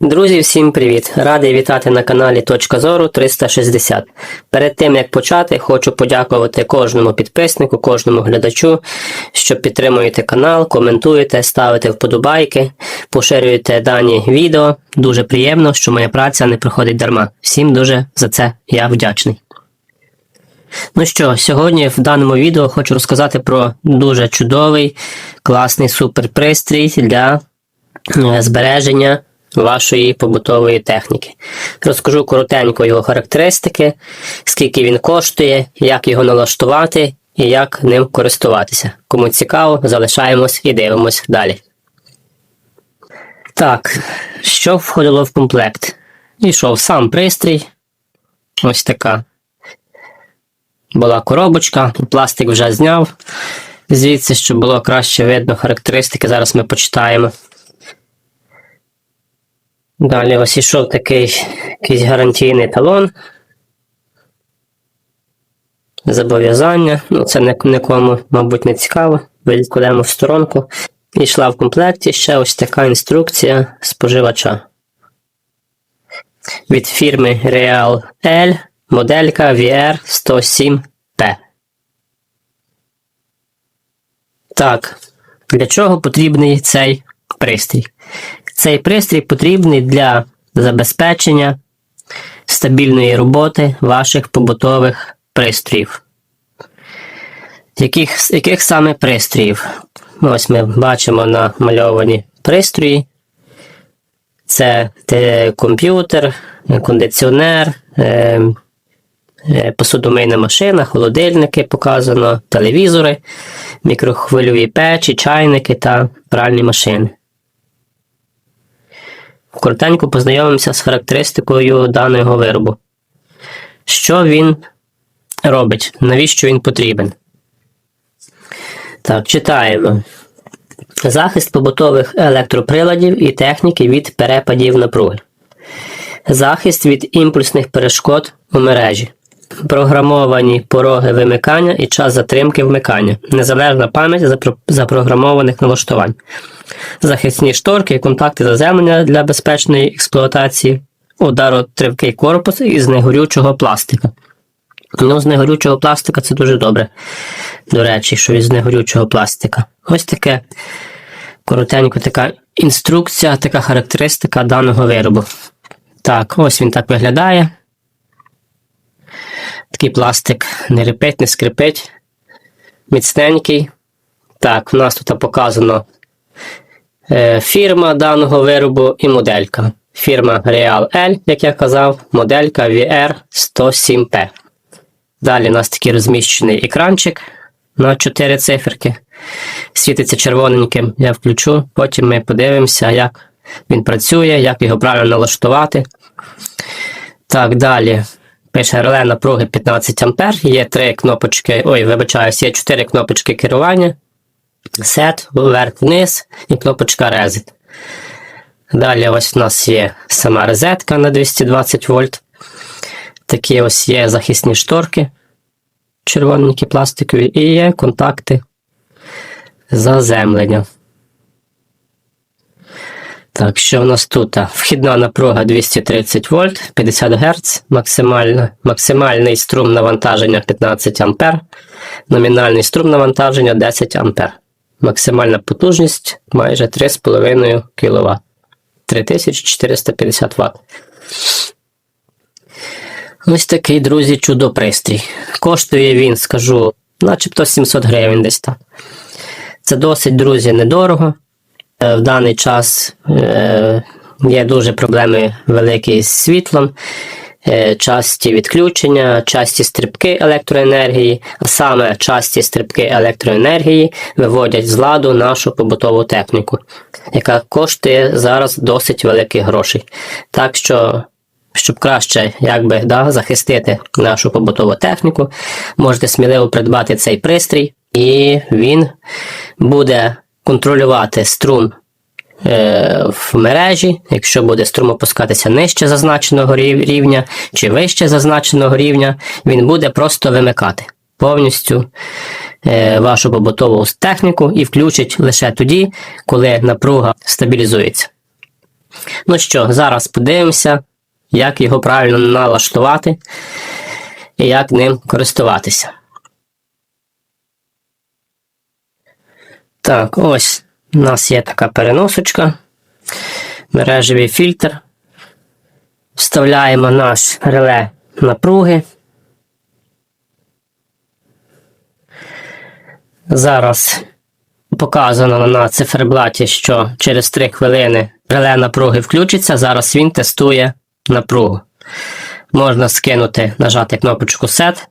Друзі, всім привіт! Радий вітати на каналі Точка Зору 360. Перед тим як почати, хочу подякувати кожному підписнику, кожному глядачу, що підтримуєте канал, коментуєте, ставите вподобайки, поширюєте дані відео. Дуже приємно, що моя праця не проходить дарма. Всім дуже за це я вдячний. Ну що, сьогодні в даному відео хочу розказати про дуже чудовий, класний суперпристрій для е, збереження вашої побутової техніки. Розкажу коротенько його характеристики, скільки він коштує, як його налаштувати і як ним користуватися. Кому цікаво, залишаємось і дивимось далі. Так, що входило в комплект? Ішов сам пристрій. Ось така. Була коробочка, пластик вже зняв. Звідси, щоб було краще видно характеристики, зараз ми почитаємо. Далі ось ішов такий якийсь гарантійний талон. Зобов'язання. Ну, це нікому, мабуть, не цікаво. Відкладемо в сторонку. І йшла в комплекті ще ось така інструкція споживача. Від фірми Real L моделька VR107P. Так, для чого потрібний цей пристрій? Цей пристрій потрібний для забезпечення стабільної роботи ваших побутових пристроїв. Яких яких саме пристроїв? Ось ми бачимо намальовані пристрої. Це комп'ютер, кондиціонер, е, е, посудомийна машина, холодильники показано, телевізори, мікрохвильові печі, чайники та пральні машини. Коротенько познайомимося з характеристикою даного виробу. Що він робить? Навіщо він потрібен? Так, читаємо. Захист побутових електроприладів і техніки від перепадів напруги. Захист від імпульсних перешкод у мережі. Програмовані пороги вимикання і час затримки вмикання. Незалежна пам'ять запрограмованих налаштувань захисні шторки, контакти заземлення для безпечної експлуатації, ударотривкий корпус із негорючого пластика. Ну, з негорючого пластика це дуже добре. До речі, що із негорючого пластика. Ось таке коротенько така інструкція, така характеристика даного виробу. Так, ось він так виглядає. Такий пластик не репить, не скрипить. Міцненький. Так, у нас тут показано Е, фірма даного виробу і моделька. Фірма Real L, як я казав, моделька VR107P. Далі у нас такий розміщений екранчик на 4 циферки. Світиться червоненьким, я включу, потім ми подивимося, як він працює, як його правильно налаштувати. Так, далі. Пише напруги 15 А. Є 3 кнопочки, ой, вибачаюсь, є 4 кнопочки керування. Set, вверх-вниз і кнопочка Reset. Далі ось у нас є сама розетка на 220 вольт. Такі ось є захисні шторки, червоненькі пластикові, і є контакти заземлення. Так, що у нас тут? Вхідна напруга 230 вольт, 50 Гц, максимальний струм навантаження 15 А, номінальний струм навантаження 10 А. Максимальна потужність майже 3,5 кВт. 3450 Вт. Ось такий, друзі, чудо-пристрій. Коштує він, скажу, начебто 700 гривень десь так. Це досить, друзі, недорого. Е, в даний час е, є дуже проблеми великі з світлом. Е, часті відключення, часті стрибки електроенергії, а саме часті стрибки електроенергії виводять з ладу нашу побутову техніку, яка коштує зараз досить великих грошей. Так що, щоб краще якби, да, захистити нашу побутову техніку, можете сміливо придбати цей пристрій, і він буде контролювати струм Е, в мережі, якщо буде струм опускатися нижче зазначеного рівня чи вище зазначеного рівня, він буде просто вимикати повністю е, вашу побутову техніку і включить лише тоді, коли напруга стабілізується. Ну що, зараз подивимося, як його правильно налаштувати і як ним користуватися. Так, ось у нас є така переносочка, мережевий фільтр. Вставляємо наш реле напруги. Зараз показано на циферблаті, що через 3 хвилини реле напруги включиться. Зараз він тестує напругу. Можна скинути, нажати кнопочку Set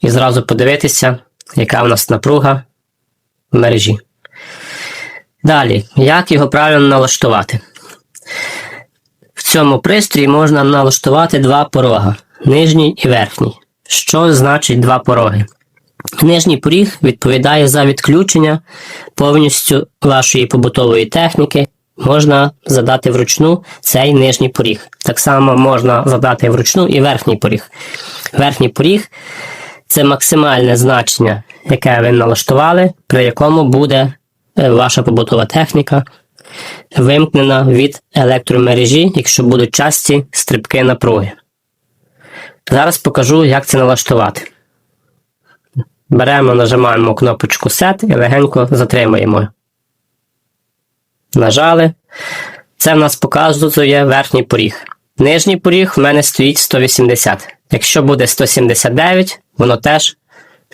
і зразу подивитися, яка у нас напруга мережі. Далі, як його правильно налаштувати? В цьому пристрої можна налаштувати два порога нижній і верхній. Що значить два пороги? Нижній поріг відповідає за відключення повністю вашої побутової техніки. Можна задати вручну цей нижній поріг. Так само можна задати вручну і верхній поріг. Верхній поріг це максимальне значення, яке ви налаштували, при якому буде е, ваша побутова техніка вимкнена від електромережі, якщо будуть часті стрибки напруги. Зараз покажу, як це налаштувати. Беремо, нажимаємо кнопочку Set і легенько затримуємо. Нажали. Це в нас показує верхній поріг. Нижній поріг в мене стоїть 180. Якщо буде 179, воно теж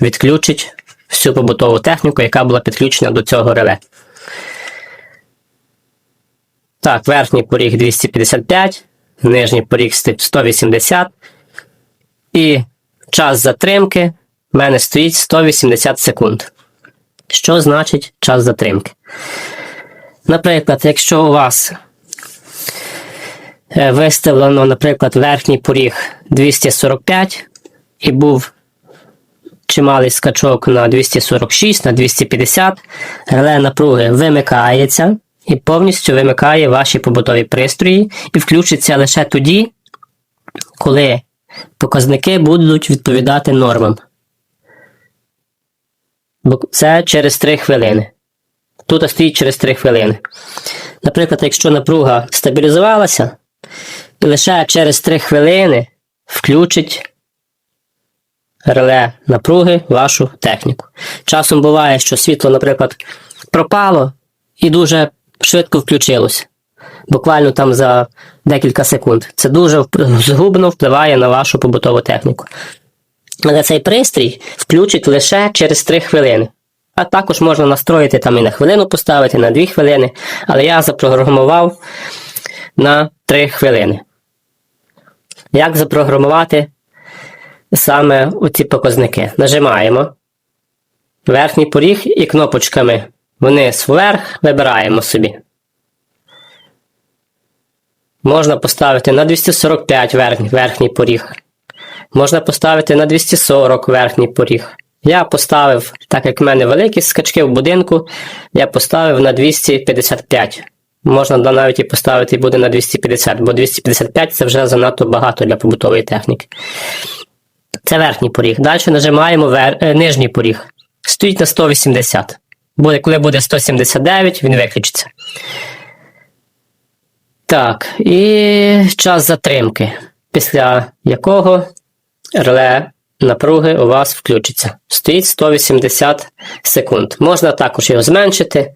відключить всю побутову техніку, яка була підключена до цього реле. Так, верхній поріг 255, нижній поріг 180. І час затримки в мене стоїть 180 секунд. Що значить час затримки? Наприклад, якщо у вас е, виставлено, наприклад, верхній поріг 245 і був чималий скачок на 246, на 250, реле напруги вимикається і повністю вимикає ваші побутові пристрої і включиться лише тоді, коли показники будуть відповідати нормам. Бо це через 3 хвилини. Тут стоїть через 3 хвилини. Наприклад, якщо напруга стабілізувалася, лише через 3 хвилини включить реле напруги вашу техніку. Часом буває, що світло, наприклад, пропало і дуже швидко включилося. Буквально там за декілька секунд. Це дуже згубно впливає на вашу побутову техніку. Але цей пристрій включить лише через 3 хвилини. А також можна настроїти там і на хвилину поставити, на 2 хвилини. Але я запрограмував на 3 хвилини. Як запрограмувати саме оці показники? Нажимаємо верхній поріг і кнопочками вниз вверх вибираємо собі. Можна поставити на 245 верхній, поріг. Можна поставити на 240 верхній поріг. Я поставив, так як в мене великі скачки в будинку, я поставив на 255. Можна навіть і поставити буде на 250, бо 255 це вже занадто багато для побутової техніки. Це верхній поріг. Далі нажимаємо вер... е, нижній поріг. Стоїть на 180. Буде, коли буде 179, він виключиться. Так, і час затримки, після якого реле напруги у вас включиться. Стоїть 180 секунд. Можна також його зменшити,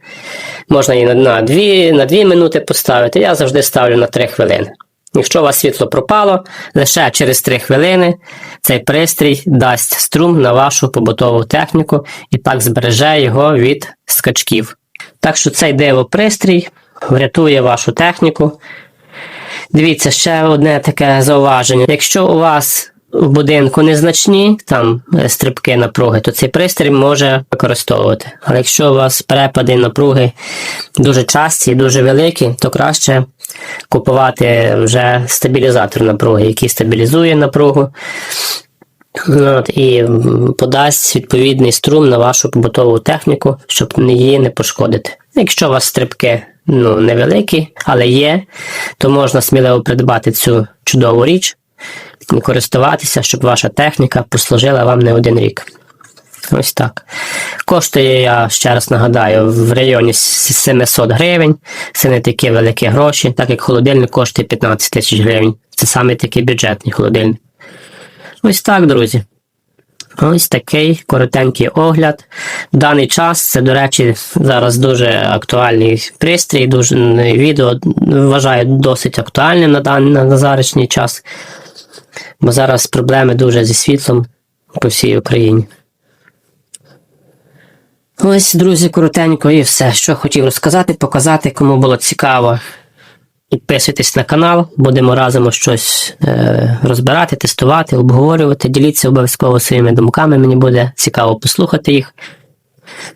можна її на 2, на 2 минути поставити. Я завжди ставлю на 3 хвилини. Якщо у вас світло пропало, лише через 3 хвилини цей пристрій дасть струм на вашу побутову техніку і так збереже його від скачків. Так що цей диво пристрій врятує вашу техніку. Дивіться, ще одне таке зауваження. Якщо у вас в будинку незначні там е, стрибки напруги, то цей пристрій може використовувати. Але якщо у вас перепади напруги дуже часті і дуже великі, то краще купувати вже стабілізатор напруги, який стабілізує напругу. От, і подасть відповідний струм на вашу побутову техніку, щоб її не пошкодити. Якщо у вас стрибки ну, невеликі, але є, то можна сміливо придбати цю чудову річ і користуватися, щоб ваша техніка послужила вам не один рік. Ось так. Коштує, я ще раз нагадаю, в районі 700 гривень. Це не такі великі гроші, так як холодильник коштує 15 тисяч гривень. Це саме такий бюджетний холодильник. Ось так, друзі. Ось такий коротенький огляд. В даний час це, до речі, зараз дуже актуальний пристрій, дуже відео вважаю досить актуальним на даний на, на час. Бо зараз проблеми дуже зі світлом по всій Україні. Ось, друзі, коротенько і все, що хотів розказати, показати, кому було цікаво. Підписуйтесь на канал, будемо разом щось е, розбирати, тестувати, обговорювати. Діліться обов'язково своїми думками, мені буде цікаво послухати їх.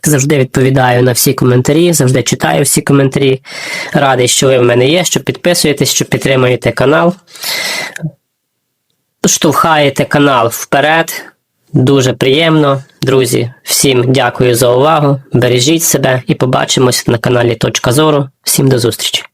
Завжди відповідаю на всі коментарі, завжди читаю всі коментарі. Радий, що ви в мене є, що підписуєтесь, що підтримуєте канал. Штовхаєте канал вперед. Дуже приємно, друзі. Всім дякую за увагу. Бережіть себе і побачимось на каналі Точка Зору. Всім до зустрічі!